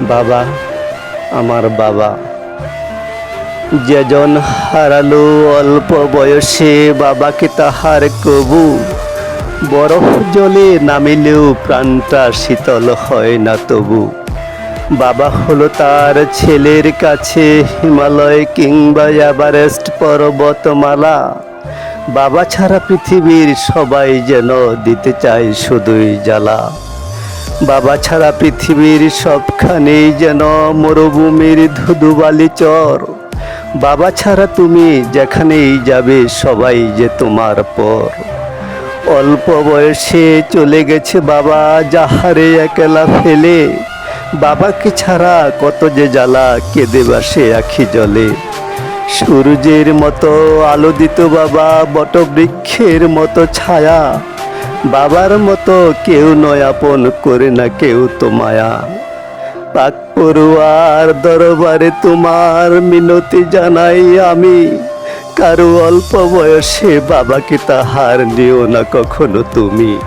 বাবা, আমার বাবা। যেজন হারালো অল্প বয়সে বাবাকে তাহার কবু। বরফ জলে নামিলেও প্রাণটা শীতল হয় না তবু। বাবা হলো তার ছেলের কাছে হিমালয় কিংবা এভারেস্ট পর্বতমালা। বাবা ছাড়া পৃথিবীর সবাই যেন দিতে চায় শুধুই জ্বালা। বাবা ছাড়া পৃথিবীর সবখানেই যেন মরুভূমির ধুধুবালি চর। বাবা ছাড়া তুমি যেখানেই যাবে সবাই যে তোমার পর। অল্প বয়সে চলে গেছে বাবা, যাহারে একলা ফেলে। বাবাকে ছাড়া কত যে জ্বালা কেঁদে বাসে আখি জলে। সূর্যের মতো আলো দিত বাবা, বটবৃক্ষের মতো ছায়া। বাবার মতো কেউ নয় আপন করে না কেউ তোমায়া পাক পড়ুয়ার দরবারে তোমার মিনতি জানাই আমি। কারও অল্প বয়সে বাবাকে তাহার নিও না কখনো তুমি।